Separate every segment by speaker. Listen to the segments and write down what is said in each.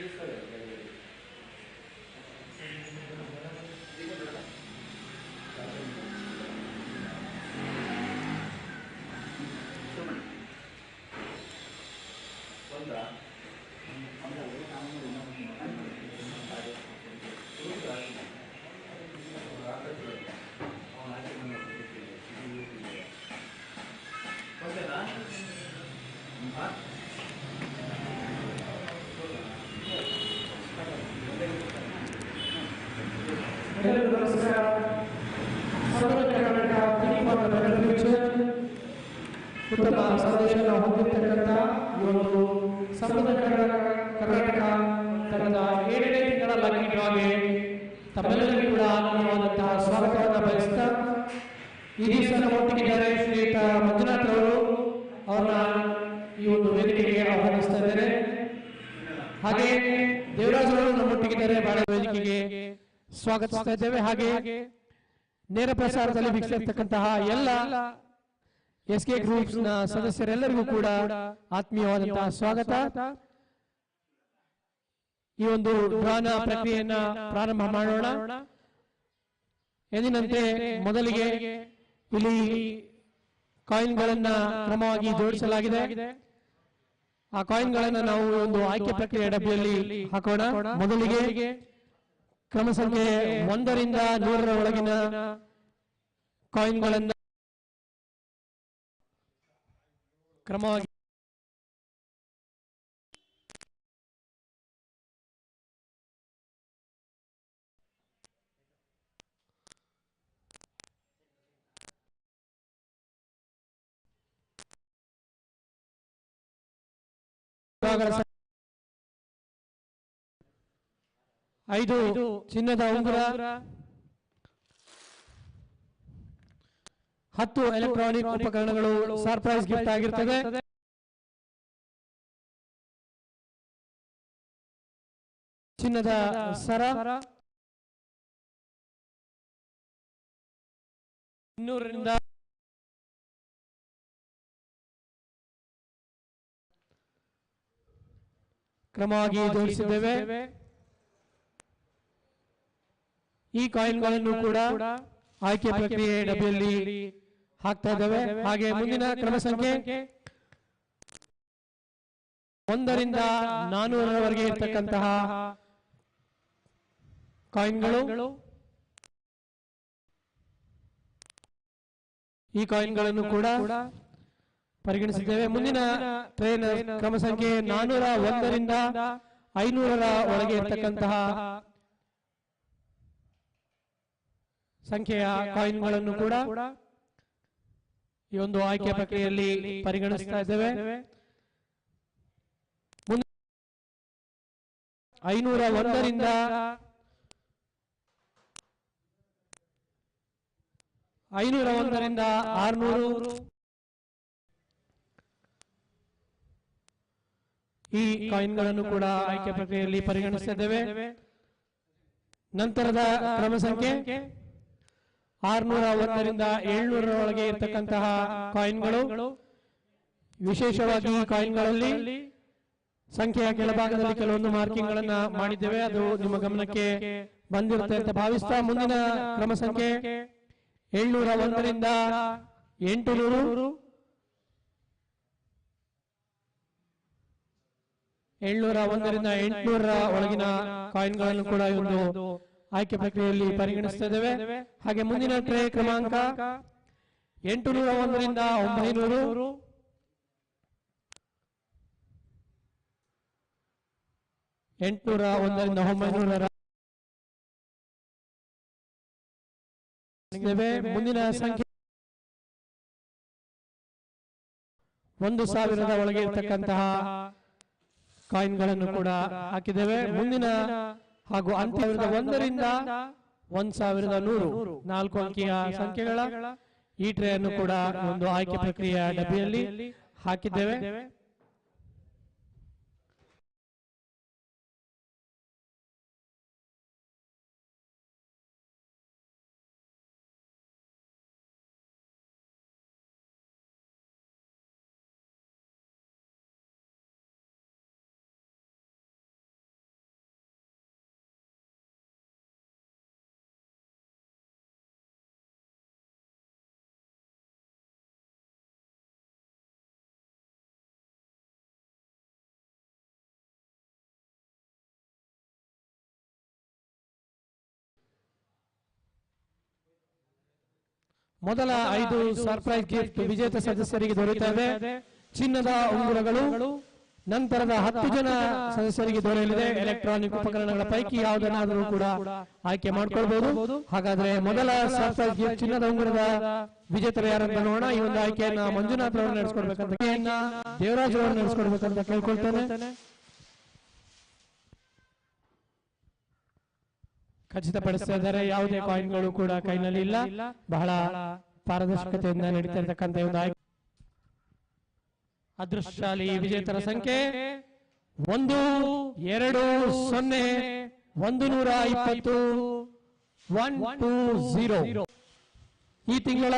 Speaker 1: Please go ahead. ಉತ್ತಮ ಸಂದೇಶವನ್ನು ಹೊಂದಿರ್ತಕ್ಕಂಥ ಈ ಒಂದು ಕರ್ನಾಟಕ ತನ್ನ ಏಳನೇ ತಿಂಗಳ ಲಕ್ಕಿ ಡ್ರಾಗೆ ತಮ್ಮೆಲ್ಲರಿಗೂ ಕೂಡ ಆನಂದವಾದಂತಹ ಸ್ವಾಗತವನ್ನು ಬಯಸ್ತಾ ಈ ದಿವಸ ಒಟ್ಟಿಗಿದ್ದಾರೆ ಶ್ರೀಯುತ ಮಂಜುನಾಥ್ ಅವರು. ಅವರ ಈ ಒಂದು ವೇದಿಕೆಗೆ ಆಹ್ವಾನಿಸ್ತಾ ಇದ್ದಾರೆ ಹಾಗೆ ದೇವರಾಜ್ ಅವರು ನಮ್ಮೊಟ್ಟಿಗಿದ್ದಾರೆ ಬಹಳ ವೇದಿಕೆಗೆ ಸ್ವಾಗತಿಸ್ತಾ ಇದ್ದೇವೆ. ಹಾಗೆ ನೇರ ಪ್ರಸಾರದಲ್ಲಿ ವೀಕ್ಷಿಸತಕ್ಕಂತಹ ಎಲ್ಲ ಎಸ್ ಕೆ ಗ್ರೂಪ್ಸ್ನ ಸದಸ್ಯರೆಲ್ಲರಿಗೂ ಕೂಡ ಆತ್ಮೀಯವಾದಂತಹ ಸ್ವಾಗತ. ಈ ಒಂದು ಡ್ರಾನ ಪ್ರಕ್ರಿಯೆಯನ್ನ ಪ್ರಾರಂಭ ಮಾಡೋಣ. ಎಂದಿನಂತೆ ಮೊದಲಿಗೆ ಇಲ್ಲಿ ಕಾಯಿನ್ಗಳನ್ನ ಕ್ರಮವಾಗಿ ಜೋಡಿಸಲಾಗಿದೆ. ಆ ಕಾಯಿನ್ಗಳನ್ನ ನಾವು ಒಂದು ಆಯ್ಕೆ ಪ್ರಕ್ರಿಯೆ ಡಬ್ಬಿಯಲ್ಲಿ ಹಾಕೋಣ. ಮೊದಲಿಗೆ ಕ್ರಮ ಸಂಖ್ಯೆ ಒಂದರಿಂದ ನೂರರ ಒಳಗಿನ ಕಾಯಿನ್ಗಳನ್ನ ಕ್ರಮವಾಗಿ ವಿಭಾಗಗಳ ಸ- ಐದು ಚಿನ್ನದ ಉಂಗುರ ಹತ್ತು ಎಲೆಕ್ಟ್ರಾನಿಕ್ ಉಪಕರಣಗಳು ಸರ್ಪ್ರೈಸ್ ಗಿಫ್ಟ್ ಆಗಿರ್ತದೆ. ಚಿನ್ನದ ಸರ. ಇನ್ನೂರರಿಂದ ಕ್ರಮವಾಗಿ ಜೋಡಿಸಿದ್ದೇವೆ. ಈ ಕಾಯಿನ್ಗಳನ್ನು ಕೂಡ ಆಯ್ಕೆ ಪ್ರಕ್ರಿಯೆ ಡಬ್ಬಿಯಲ್ಲಿ ಹಾಕ್ತಾ ಇದ್ದೇವೆ. ಹಾಗೆ ಮುಂದಿನ ಕ್ರಮ ಸಂಖ್ಯೆ ಒಂದರಿಂದ ನಾನೂರರವರೆಗೆ ಇರ್ತಕ್ಕಂತಹ ಕಾಯಿನ್ಗಳು. ಈ ಕಾಯಿನ್ಗಳನ್ನು ಕೂಡ ಪರಿಗಣಿಸಿದ್ದೇವೆ. ಮುಂದಿನ ಟ್ರೈನ್ ಕ್ರಮ ಸಂಖ್ಯೆ ನಾನೂರ ಒಂದರಿಂದ ಐನೂರರ ಒಳಗೆ ಇರ್ತಕ್ಕಂತಹ ಸಂಖ್ಯೆಯ ಕಾಯಿನ್ಗಳನ್ನು ಕೂಡ ಈ ಒಂದು ಆಯ್ಕೆ ಪ್ರಕ್ರಿಯೆಯಲ್ಲಿ ಪರಿಗಣಿಸ್ತಾ ಇದ್ದೇವೆ. ಐನೂರ ಒಂದರಿಂದ ಐನೂರ ಒಂದರಿಂದ ಆರ್ನೂರು. ಈ ಕಾಯಿನ್ಗಳನ್ನು ಕೂಡ ಆಯ್ಕೆ ಪ್ರಕ್ರಿಯೆಯಲ್ಲಿ ಪರಿಗಣಿಸಿದ್ದೇವೆ ನಂತರದ ಕ್ರಮ ಸಂಖ್ಯೆ ಆರ್ನೂರ ಒಂದರಿಂದ ಏಳ್ನೂರೊಳಗೆ ಇರತಕ್ಕಂತಹ ಕಾಯಿನ್ಗಳು. ವಿಶೇಷವಾಗಿ ಕಾಯಿನ್ಗಳಲ್ಲಿ ಸಂಖ್ಯೆಯ ಕೆಳಭಾಗದಲ್ಲಿ ಕೆಲವೊಂದು ಮಾರ್ಕಿಂಗ್ ಗಳನ್ನ ಮಾಡಿದ್ದೇವೆ. ಅದು ನಿಮ್ಮ ಗಮನಕ್ಕೆ ಬಂದಿರುತ್ತೆ ಅಂತ ಭಾವಿಸ್ತಾ ಮುಂದಿನ ಕ್ರಮ ಸಂಖ್ಯೆ ಏಳ್ನೂರ ಒಂದರಿಂದ ಎಂಟು ನೂರು ಏಳ್ನೂರ ಒಂದರಿಂದ ಎಂಟುನೂರ ಒಳಗಿನ ಕಾಯಿನ್ಗಳನ್ನು ಕೂಡ ಒಂದು ಆಯ್ಕೆ ಪ್ರಕ್ರಿಯೆಯಲ್ಲಿ ಪರಿಗಣಿಸ್ತಾ ಇದ್ದೇವೆ ಹಾಗೆ ಮುಂದಿನ ಟ್ರೇ ಕ್ರಮಾಂಕ ಎಂಟು ನೂರ ಒಂದರಿಂದ ಒಂಬೈನೂರು ಎಂಟುನೂರ ಒಂದರಿಂದ ಒಂಬೈನೂರ. ಮುಂದಿನ ಸಂಖ್ಯೆ ಒಂದು ಸಾವಿರದ ಒಳಗೆ ಇರ್ತಕ್ಕಂತಹ ಕಾಯಿನ್ಗಳನ್ನು ಕೂಡ ಹಾಕಿದ್ದೇವೆ ಮುಂದಿನ ಹಾಗೂ ಅಂತ್ಯವಿರದ ಒಂದರಿಂದ ಒಂದ್ ಸಾವಿರದ ನೂರು. ನಾಲ್ಕು ಅಂಕಿಯ ಸಂಖ್ಯೆಗಳ ಈ ಟ್ರೇ ಅನ್ನು ಕೂಡ ಒಂದು ಆಯ್ಕೆ ಪ್ರಕ್ರಿಯೆ ಡಬ್ಬಿಯಲ್ಲಿ ಹಾಕಿದ್ದೇವೆ. ಮೊದಲ ಐದು ಸರ್ಪ್ರೈಸ್ ಗಿಫ್ಟ್ ವಿಜೇತ ಸದಸ್ಯರಿಗೆ ದೊರೆಯುತ್ತವೆ. ಚಿನ್ನದ ಉಂಗುರಗಳು ನಂತರದ ಹತ್ತು ಜನ ಸದಸ್ಯರಿಗೆ ದೊರೆಯಲಿದೆ. ಎಲೆಕ್ಟ್ರಾನಿಕ್ ಉಪಕರಣಗಳ ಪೈಕಿ ಯಾವುದನ್ನಾದರೂ ಕೂಡ ಆಯ್ಕೆ ಮಾಡ್ಕೊಳ್ಬಹುದು ಹಾಗಾದ್ರೆ ಮೊದಲ ಸರ್ಪ್ರೈಸ್ ಗಿಫ್ಟ್ ಚಿನ್ನದ ಉಂಗುರದ ವಿಜೇತರು ಯಾರಂತ ನೋಡೋಣ. ಈ ಒಂದು ಆಯ್ಕೆಯನ್ನ ಮಂಜುನಾಥ್ ಅವರು ನಡೆಸ್ಕೊಡ್ಬೇಕಂತ ದೇವರಾಜ್ ಅವರು ನಡೆಸ್ಕೊಡ್ಬೇಕಂತ ಕೇಳ್ಕೊಳ್ತೇನೆ. ಖಚಿತಪಡಿಸ್ತಾ ಇದ್ದಾರೆ ಯಾವುದೇ ಕಾಯಿನ್ಗಳು ಕೂಡ ಕೈನಲ್ಲಿ ಇಲ್ಲ. ಬಹಳ ಪಾರದರ್ಶಕತೆಯಿಂದ ನಡೀತಾ ಇರತಕ್ಕಂತ ಒಂದು ಆಯ್ಕೆ. ವಿಜೇತರ ಸಂಖ್ಯೆ ಒಂದು, ಎರಡು, ಸೊನ್ನೆ, ಒಂದು ನೂರ ಇಪ್ಪತ್ತು, ಒನ್ ಟೂ ಝೀರೋ. ಈ ತಿಂಗಳ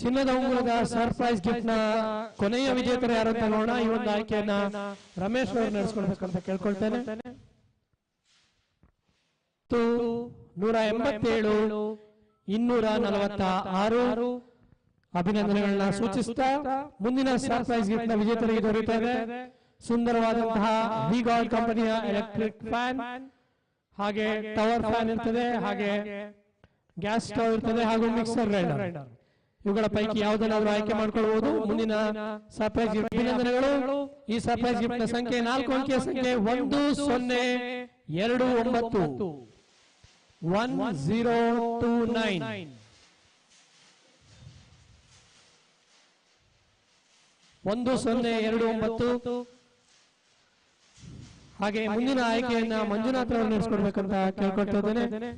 Speaker 1: ಚಿನ್ನದ ಉಂಗುರದ ಸರ್ಪ್ರೈಸ್ ಗಿಫ್ಟ್ನ ಕೊನೆಯ ವಿಜೇತರು ಯಾರು ಅಂತ ನೋಡೋಣ. ಈ ಒಂದು ಆಯ್ಕೆಯನ್ನ ರಮೇಶ್ ಅವರು ನಡೆಸ್ಕೊಳ್ಬೇಕಂತ ಕೇಳ್ಕೊಳ್ತೇನೆ. ಹತ್ತು, ನೂರ ಎಂಬತ್ತೇಳು ಇನ್ನೂರ ನಲವತ್ತ ಆರು ಅಭಿನಂದನೆಗಳನ್ನ ಸೂಚಿಸುತ್ತಾ ಮುಂದಿನ ಸರ್ಪ್ರೈಸ್ ಗಿಫ್ಟ್ನ ವಿಜೇತರಿಗೆ ದೊರೆಯುತ್ತದೆ ಸುಂದರವಾದಂತಹ ವಿಗಾಲ್ ಕಂಪನಿಯ ಎಲೆಕ್ಟ್ರಿಕ್ ಫ್ಯಾನ್ ಹಾಗೆ ಟವರ್ ಫ್ಯಾನ್ ಇರ್ತದೆ ಹಾಗೆ ಗ್ಯಾಸ್ ಸ್ಟವ್ ಇರ್ತದೆ ಹಾಗೂ ಮಿಕ್ಸರ್ ಗ್ರೈಂಡರ್ ಇವುಗಳ ಪೈಕಿ ಯಾವುದನ್ನಾದ್ರೂ ಆಯ್ಕೆ ಮಾಡ್ಕೊಳ್ಬಹುದು ಮುಂದಿನ ಸರ್ಪ್ರೈಸ್ ಗಿಫ್ಟ್ ಅಭಿನಂದನೆಗಳು. ಈ ಸರ್ಪ್ರೈಸ್ ಗಿಫ್ಟ್ ಸಂಖ್ಯೆ ನಾಲ್ಕು ಅಂಕಿಯ ಸಂಖ್ಯೆ ಒಂದು ಸೊನ್ನೆ ಎರಡು ಒಂಬತ್ತು. ಒನ್ ಜೀರೋ ಟೂ ನೈನ್ ಒಂದು ಸೊನ್ನೆ ಎರಡು ಒಂಬತ್ತು. ಹಾಗೆ ಮುಂದಿನ ಆಯ್ಕೆಯನ್ನ ಮಂಜುನಾಥ್ ಅವರು ನಡೆಸ್ಕೊಡ್ಬೇಕಂತ ಕೇಳ್ಕೊಳ್ತಾ ಇದ್ದೇನೆ.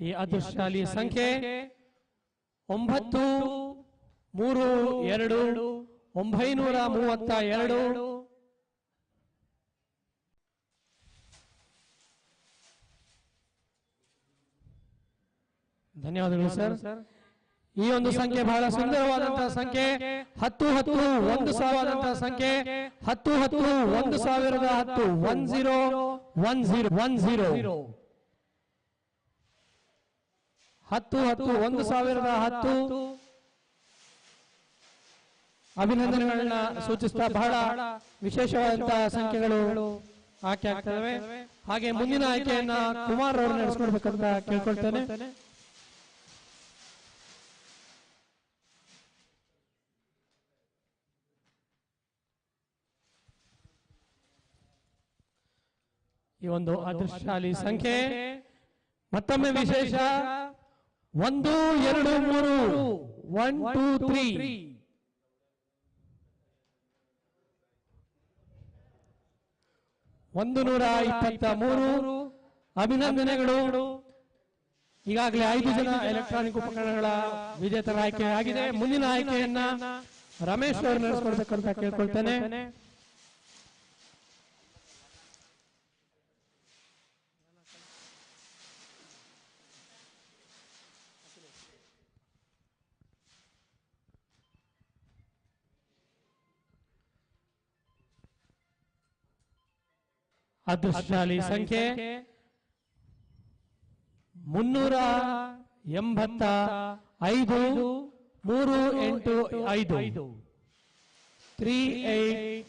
Speaker 1: ಈ ಅದೃಷ್ಟಶಾಲಿ ಸಂಖ್ಯೆ ಒಂಬತ್ತು ಮೂರು ಎರಡು ಒಂಬೈನೂರ ಮೂವತ್ತ ಎರಡು ಧನ್ಯವಾದಗಳು ಸರ್ ಈ ಒಂದು ಸಂಖ್ಯೆ ಬಹಳ ಸುಂದರವಾದಂತಹ ಸಂಖ್ಯೆ ಹತ್ತು ಹತ್ತು ಒಂದು ಸಾವಿರದಂತಹ ಸಂಖ್ಯೆ ಹತ್ತು ಹತ್ತು ಒಂದು ಸಾವಿರದ ಹತ್ತು one zero one zero one zero ಹತ್ತು ಹತ್ತು ಒಂದು ಸಾವಿರದ ಹತ್ತು. ಅಭಿನಂದನೆಗಳನ್ನ ಸೂಚಿಸ್ತಾ ಬಹಳ ವಿಶೇಷವಾದಂತಹ ಸಂಖ್ಯೆಗಳು ಆಯ್ಕೆ ಆಗ್ತವೆ ಹಾಗೆ ಮುಂದಿನ ಆಯ್ಕೆಯನ್ನ ಕುಮಾರ್ ಅವರು ನಡೆಸ್ಕೊಡ್ಬೇಕಂತ ಕೇಳ್ಕೊಳ್ತೇನೆ. ಈ ಒಂದು ಅದೃಷ್ಟಶಾಲಿ ಸಂಖ್ಯೆ. ಮತ್ತೊಮ್ಮೆ ವಿಶೇಷ. ಒಂದು ಎರಡು ಮೂರು. ಒನ್ ಟೂ ತ್ರೀ ಒಂದು ನೂರ ಇಪ್ಪತ್ತ ಮೂರು ಅಭಿನಂದನೆಗಳು. ಈಗಾಗಲೇ ಐದು ಜನ ಎಲೆಕ್ಟ್ರಾನಿಕ್ ಉಪಕರಣಗಳ ವಿಜೇತರ ಆಯ್ಕೆ ಆಗಿದೆ ಮುಂದಿನ ಆಯ್ಕೆಯನ್ನ ರಮೇಶ್ ಅವರು ನಡೆಸ್ಕೊಡ್ಬೇಕಂತ ಕೇಳ್ಕೊಳ್ತೇನೆ. ಅದೃಷ್ಟಶಾಲಿ ಸಂಖ್ಯೆ ಮುನ್ನೂರ ಎಂಬತ್ತ ಐದು, ಮೂರು, ಎಂಟು, ಐದು. ತ್ರೀ ಏಟ್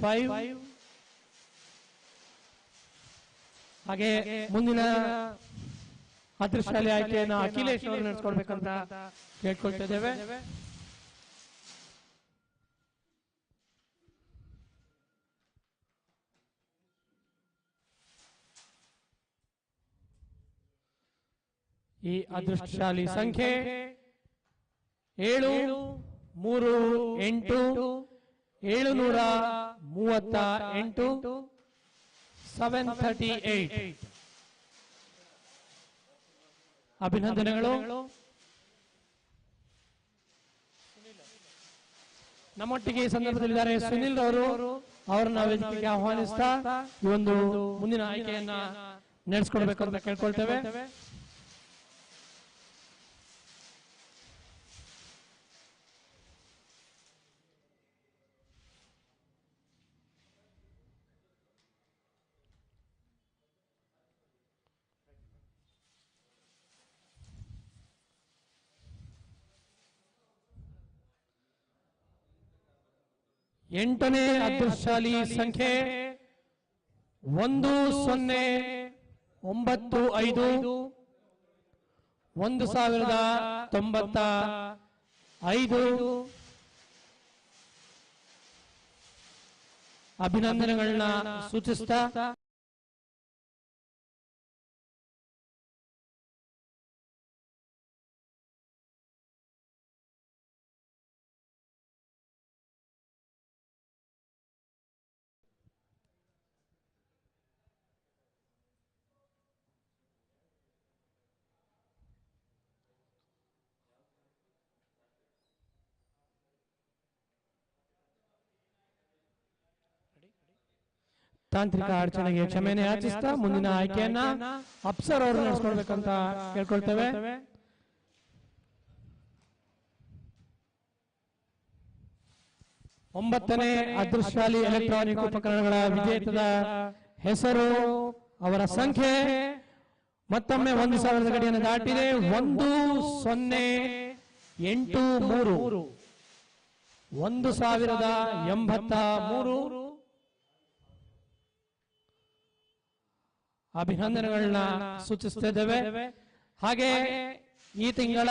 Speaker 1: ಫೈವ್ ಹಾಗೆ ಮುಂದಿನ ಅದೃಷ್ಟಶಾಲಿ ಆಯ್ಕೆಯನ್ನು ಅಖಿಲೇಶ್ ಅವರು ನಡೆಸ್ಕೊಡ್ಬೇಕಂತ ಕೇಳ್ಕೊಳ್ತಿದ್ದೇವೆ ಈ ಅದೃಷ್ಟಶಾಲಿ ಸಂಖ್ಯೆ ಏಳು ಮೂರು ಎಂಟು ಏಳುನೂರ ಮೂವತ್ತ ಎಂಟು ಸೆವೆನ್ ಥರ್ಟಿ ಏಟ್ ಅಭಿನಂದನೆಗಳು. ನಮ್ಮೊಟ್ಟಿಗೆ ಈ ಸಂದರ್ಭದಲ್ಲಿದ್ದಾರೆ ಸುನಿಲ್ ಅವರು. ಅವರನ್ನ ವೇದಿಕೆಗೆ ಆಹ್ವಾನಿಸ್ತಾ ಈ ಒಂದು ಮುಂದಿನ ಆಯ್ಕೆಯನ್ನ ನಡೆಸ್ಕೊಡ್ಬೇಕು ಅಂತ ಕೇಳ್ಕೊಳ್ತೇವೆ. ಎಂಟನೇ ಅದೃಷ್ಟಶಾಲಿ ಸಂಖ್ಯೆ ಒಂದು ಸೊನ್ನೆ ಒಂಬತ್ತು ಐದು ಒಂದು ಸಾವಿರದ ತೊಂಬತ್ತ ಐದು. ಅಭಿನಂದನೆಗಳನ್ನ ಸೂಚಿಸ್ತಾ ತಾಂತ್ರಿಕ ಅಡಚಣೆಗೆ ಕ್ಷಮೆನೆ ಯಾಚಿಸ್ತಾ ಮುಂದಿನ ಆಯ್ಕೆಯನ್ನ ಅಪ್ಸರ್ ಅವರು ನಡೆಸ್ಕೊಳ್ಬೇಕಂತ ಕೇಳ್ಕೊಳ್ತೇವೆ. ಒಂಬತ್ತನೇ ಅದೃಶ್ಯಾಲಿ ಎಲೆಕ್ಟ್ರಾನಿಕ್ ಉಪಕರಣಗಳ ವಿಜೇತದ ಹೆಸರು ಅವರ ಸಂಖ್ಯೆ ಮತ್ತೊಮ್ಮೆ ಒಂದು ಸಾವಿರದ ಗಡಿಯನ್ನು ದಾಟಿದೆ. ಒಂದು ಸೊನ್ನೆ ಎಂಟು ಮೂರು. ಒಂದು ಸಾವಿರದ ಎಂಬತ್ತ ಮೂರು. ಅಭಿನಂದನೆಗಳನ್ನ ಸೂಚಿಸ್ತಿದ್ದೇವೆ. ಹಾಗೆ ಈ ತಿಂಗಳ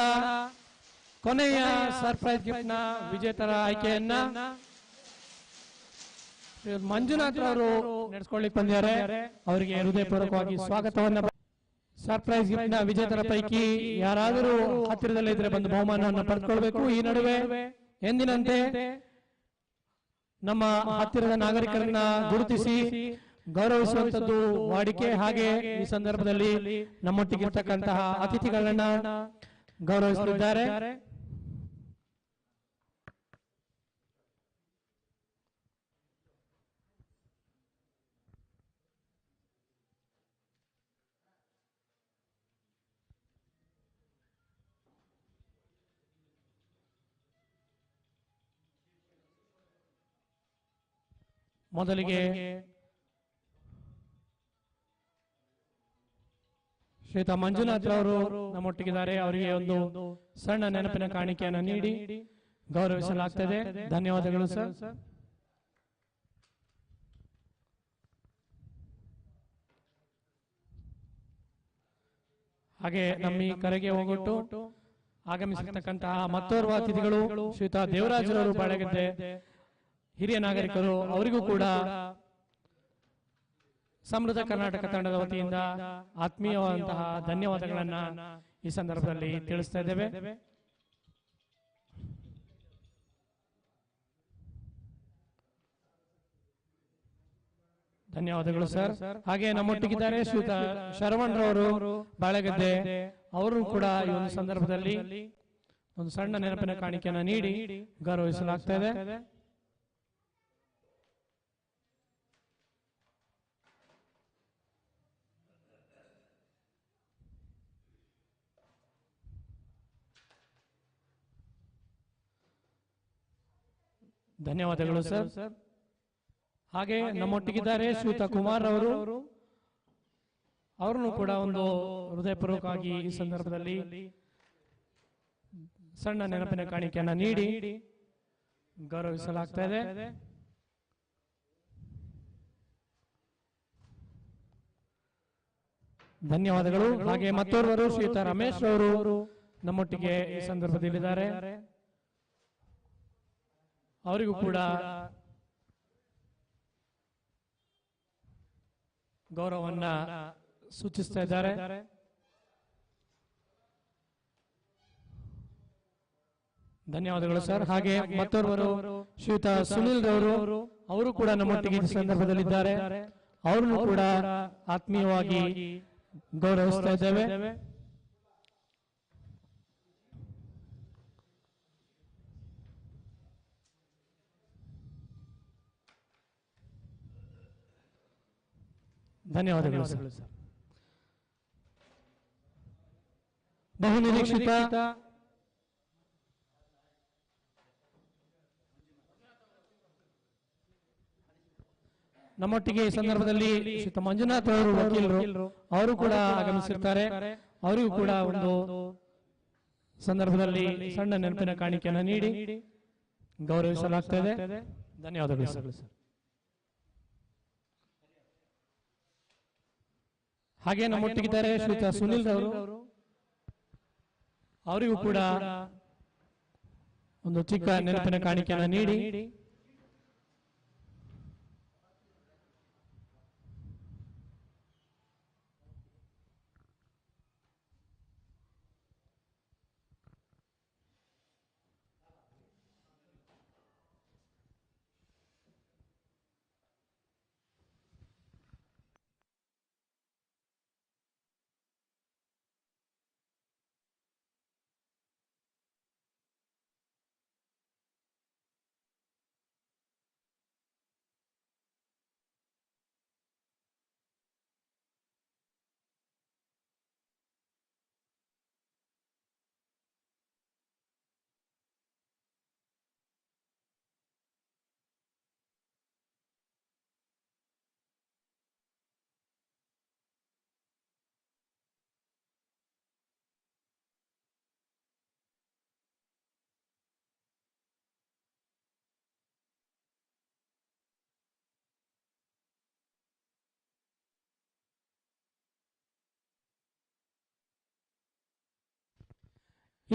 Speaker 1: ಕೊನೆಯ ಸರ್ಪ್ರೈಸ್ ಗಿಫ್ಟ್ನ ವಿಜೇತರ ಆಯ್ಕೆಯನ್ನ ಮಂಜುನಾಥ್ ಅವರು ನಡೆಸ್ಕೊಳ್ಳಿಕ್ ಬಂದಿದ್ದಾರೆ. ಅವರಿಗೆ ಹೃದಯಪೂರ್ವಕವಾಗಿ ಸ್ವಾಗತವನ್ನ ಸರ್ಪ್ರೈಸ್ ಗಿಫ್ಟ್ನ ವಿಜೇತರ ಪೈಕಿ ಯಾರಾದರೂ ಹತ್ತಿರದಲ್ಲಿದ್ರೆ ಬಂದು ಬಹುಮಾನವನ್ನು ಪಡೆದುಕೊಳ್ಬೇಕು ಈ ನಡುವೆ ಎಂದಿನಂತೆ ನಮ್ಮ ಹತ್ತಿರದ ನಾಗರಿಕರನ್ನ ಗುರುತಿಸಿ ಗೌರವಿಸುವಂತದ್ದು ವಾಡಿಕೆ ಹಾಗೆ ಈ ಸಂದರ್ಭದಲ್ಲಿ ನಮ್ಮೊಟ್ಟಿಗಿರ್ತಕ್ಕಂತಹ ಅತಿಥಿಗಳನ್ನ ಗೌರವಿಸುತ್ತಿದ್ದಾರೆ. ಮೊದಲಿಗೆ ಶ್ರೀತ ಮಂಜುನಾಥ್ ಅವರು ನಮ್ಮೊಟ್ಟಿಗಿದ್ದಾರೆ. ಅವರಿಗೆ ಒಂದು ಸಣ್ಣ ನೆನಪಿನ ಕಾಣಿಕೆಯನ್ನು ನೀಡಿ. ಗೌರವಿಸಲಾಗ್ತದೆ. ಧನ್ಯವಾದಗಳು ಸರ್. ಹಾಗೆ ನಮ್ಮ ಈ ಕರೆಗೆ ಹೋಗೊಟ್ಟು ಆಗಮಿಸಿರ್ತಕ್ಕಂತಹ ಮತ್ತೋರ್ವ ಅತಿಥಿಗಳು ಶ್ರೀತ ದೇವರಾಜರವರು ಬಾಳಗದ್ದೆ ಹಿರಿಯ ನಾಗರಿಕರು ಅವರಿಗೂ ಕೂಡ ಸಮೃದ್ಧ ಕರ್ನಾಟಕ ತಂಡದ ವತಿಯಿಂದ ಆತ್ಮೀಯವಾದಂತಹ ಧನ್ಯವಾದಗಳನ್ನ ಈ ಸಂದರ್ಭದಲ್ಲಿ ತಿಳಿಸ್ತಾ ಇದ್ದೇವೆ. ಧನ್ಯವಾದಗಳು ಸರ್. ಹಾಗೆ ನಮ್ಮೊಟ್ಟಿಗಿದ್ದಾರೆ ಶ್ರೀಯುತ ಶರವಣ್ ರವರು ಬಾಳೆಗದ್ದೆ. ಅವರು ಕೂಡ ಈ ಒಂದು ಸಂದರ್ಭದಲ್ಲಿ ಒಂದು ಸಣ್ಣ ನೆನಪಿನ ಕಾಣಿಕೆಯನ್ನು ನೀಡಿ ಗೌರವಿಸಲಾಗ್ತಾ ಇದೆ. ಧನ್ಯವಾದಗಳು ಸರ್. ಹಾಗೆ ನಮ್ಮೊಟ್ಟಿಗಿದ್ದಾರೆ ಶ್ವೇತಾ ಕುಮಾರ್ ಅವರು. ಅವರನ್ನು ಕೂಡ ಒಂದು ಹೃದಯಪೂರ್ವಕವಾಗಿ ಈ ಸಂದರ್ಭದಲ್ಲಿ ಸಣ್ಣ ನೆನಪಿನ ಕಾಣಿಕೆಯನ್ನ ನೀಡಿ ಗೌರವಿಸಲಾಗ್ತಾ ಇದೆ. ಧನ್ಯವಾದಗಳು. ಹಾಗೆ ಮತ್ತೋರ್ವರು ಶ್ರೀತ ರಮೇಶ್ ಅವರು ನಮ್ಮೊಟ್ಟಿಗೆ ಈ ಸಂದರ್ಭದಲ್ಲಿದ್ದಾರೆ. ಅವರಿಗೂ ಕೂಡ ಗೌರವವನ್ನ ಸೂಚಿಸ್ತಾ ಇದ್ದಾರೆ. ಧನ್ಯವಾದಗಳು ಸರ್. ಹಾಗೆ ಮತ್ತೋರ್ವರು ಶ್ರೀಯುತ ಸುನಿಲ್ ರವರು ಅವರು ಕೂಡ ನಮ್ಮೊಟ್ಟಿಗೆ ಸಂದರ್ಭದಲ್ಲಿದ್ದಾರೆ. ಅವರನ್ನು ಕೂಡ ಆತ್ಮೀಯವಾಗಿ ಗೌರವಿಸ್ತಾ ಇದ್ದೇವೆ. ಧನ್ಯವಾದಗಳು ಸರ್. ಬಹು ನಿರೀಕ್ಷಿತ ನಮ್ಮೊಟ್ಟಿಗೆ ಈ ಸಂದರ್ಭದಲ್ಲಿ ಶ್ರೀ ಮಂಜುನಾಥ್ ಅವರು ವಕೀಲರು. ಅವರು ಕೂಡ ಆಗಮಿಸಿರ್ತಾರೆ ಅವರಿಗೂ ಕೂಡ ಒಂದು ಸಂದರ್ಭದಲ್ಲಿ ಸಣ್ಣ ನೆನಪಿನ ಕಾಣಿಕೆಯನ್ನು ನೀಡಿ ಗೌರವಿಸಲಾಗ್ತದೆ ಧನ್ಯವಾದಗಳು ಸರ್. ಹಾಗೆ ನಮ್ಮೊಟ್ಟಿಗಿದ್ದಾರೆ ಶ್ರೀಯುತ ಸುನಿಲ್ ಅವರು? ಅವರಿಗೂ ಕೂಡ ಒಂದು ಚಿಕ್ಕ ನೆನಪಿನ ಕಾಣಿಕೆಯನ್ನು ನೀಡಿ.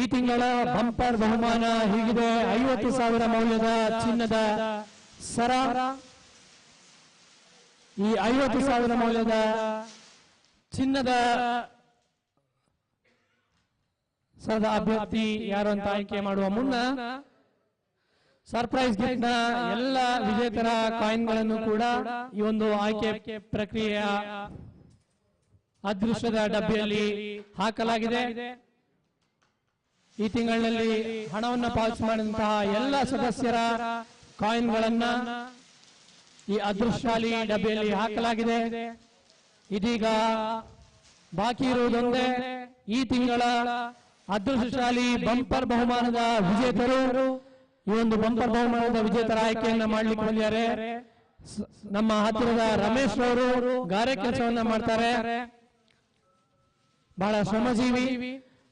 Speaker 1: ಈ ತಿಂಗಳ ಬಂಪರ್ ಬಹುಮಾನ ಹೀಗಿದೆ. ಐವತ್ತು ಸಾವಿರ ಮೌಲ್ಯದ ಚಿನ್ನದ ಸರ. ಈ ಐವತ್ತು ಸಾವಿರ ಮೌಲ್ಯದ ಚಿನ್ನದ ಸರದ ಅಭ್ಯರ್ಥಿ ಯಾರು ಅಂತ ಆಯ್ಕೆ ಮಾಡುವ ಮುನ್ನ ಸರ್ಪ್ರೈಸ್ ಗಿಫ್ಟ್ನ ಎಲ್ಲ ವಿಜೇತರ ಕಾಯಿನ್ಗಳನ್ನು ಕೂಡ ಈ ಒಂದು ಆಯ್ಕೆ ಪ್ರಕ್ರಿಯೆಯ ಅದೃಷ್ಟದ ಡಬ್ಬಿಯಲ್ಲಿ ಹಾಕಲಾಗಿದೆ. ಈ ತಿಂಗಳಿನಲ್ಲಿ ಹಣವನ್ನು ಪಾವತಿ ಮಾಡಿದಂತಹ ಎಲ್ಲ ಸದಸ್ಯರ ಕಾಯಿನ್ಗಳನ್ನ ಈ ಅದೃಷ್ಟಾಲಿ ಡಬ್ಬೆಯಲ್ಲಿ ಹಾಕಲಾಗಿದೆ. ಇದೀಗ ಬಾಕಿ ಇರುವುದೊಂದೇ ಈ ತಿಂಗಳ ಅದೃಷ್ಟಶಾಲಿ ಬಂಪರ್ ಬಹುಮಾನದ ವಿಜೇತರು. ಈ ಒಂದು ಬಂಪರ್ ಬಹುಮಾನದ ವಿಜೇತರ ಆಯ್ಕೆಯನ್ನ ಮಾಡಲಿಕ್ಕೆ ಬಂದಿದ್ದಾರೆ. ನಮ್ಮ ಹತ್ತಿರದ ರಮೇಶ್ ಅವರು ಗಾರೆ ಕೆಲಸವನ್ನ ಮಾಡ್ತಾರೆ. ಬಹಳ ಶ್ರಮಜೀವಿ.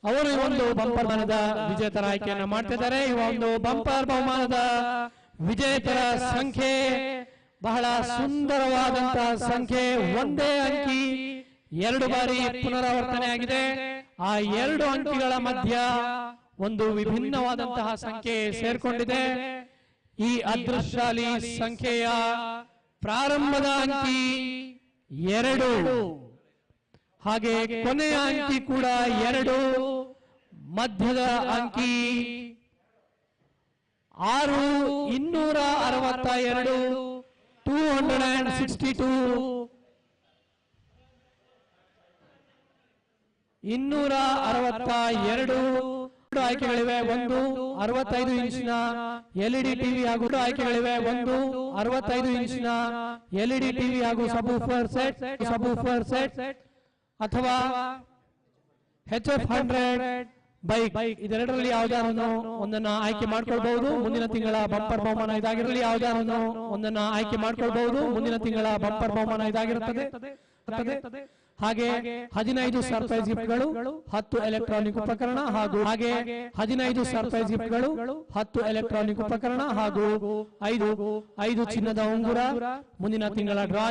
Speaker 1: ಅವರು ಈ ಒಂದು ಬಂಪರ್ ಬಹುಮಾನದ ವಿಜೇತರ ಆಯ್ಕೆಯನ್ನು ಮಾಡ್ತಿದ್ದಾರೆ. ಈ ಒಂದು ಬಂಪರ್ ಬಹುಮಾನದ ವಿಜೇತರ ಸಂಖ್ಯೆ. ಬಹಳ ಸುಂದರವಾದಂತಹ ಸಂಖ್ಯೆ. ಒಂದೇ ಅಂಕಿ. ಎರಡು ಬಾರಿ ಪುನರಾವರ್ತನೆ ಆಗಿದೆ. ಆ ಎರಡು ಅಂಕಿಗಳ ಮಧ್ಯ ಒಂದು ವಿಭಿನ್ನವಾದಂತಹ ಸಂಖ್ಯೆ ಸೇರ್ಕೊಂಡಿದೆ. ಈ ಅದೃಶ್ಯಾಲಿ ಸಂಖ್ಯೆಯ ಪ್ರಾರಂಭದ ಅಂಕಿ ಎರಡು. ಹಾಗೆ ಕೊನೆಯ ಅಂಕಿ ಕೂಡ ಎರಡು. ಮಧ್ಯದ ಅಂಕಿ ಆರು ಇನ್ನೂರ ಅರವತ್ತ ಎರಡು two hundred and sixty two ಇನ್ನೂರ ಅರವತ್ತ ಎರಡು ಆಯ್ಕೆಗಳಿವೆ. ಒಂದು ಅರವತ್ತೈದು ಇಂಚಿನ ಎಲ್ಇಡಿ ಟಿವಿ ಹಾಗೂ ಆಯ್ಕೆಗಳಿವೆ. ಒಂದು ಅರವತ್ತೈದು ಇಂಚಿನ ಎಲ್ಇಡಿ ಟಿವಿ ಹಾಗೂ ಸಬೂಫರ್ ಸೆಟ್ ಸಬೂಫರ್ ಸೆಟ್. ಅಥವಾ ಹೆಚ್ ಎಫ್ ಹಂಡ್ರೆಡ್ ಬೈಕ್ ಇದೆರಡರಲ್ಲಿ ಯಾವ್ದಾರನ್ನು ಒಂದನ್ನ ಆಯ್ಕೆ ಮಾಡ್ಕೊಳ್ಬಹುದು. ಮುಂದಿನ ತಿಂಗಳ ಬಂಪರ್ ಬಹುಮಾನ ಇದಾಗಿರಲಿ. ಯಾವ್ದಾರನ್ನು ಒಂದನ್ನ ಆಯ್ಕೆ ಮಾಡ್ಕೊಳ್ಬಹುದು. ಮುಂದಿನ ತಿಂಗಳ ಬಂಪರ್ ಬಹುಮಾನ ಇದಾಗಿರುತ್ತದೆ. ಹಾಗೆ ಹದಿನೈದು ಸರ್ಪ್ರೈಸ್ ಗಿಫ್ಟ್ಗಳು ಹತ್ತು ಎಲೆಕ್ಟ್ರಾನಿಕ್ ಉಪಕರಣ ಹಾಗೂ ಹಾಗೆ ಹದಿನೈದು ಸರ್ಪ್ರೈಸ್ ಗಿಫ್ಟ್ಗಳು ಹತ್ತು ಎಲೆಕ್ಟ್ರಾನಿಕ್ ಉಪಕರಣ ಹಾಗೂ ಐದು ಐದು ಚಿನ್ನದ ಉಂಗುರ. ಮುಂದಿನ ತಿಂಗಳ ಡ್ರಾ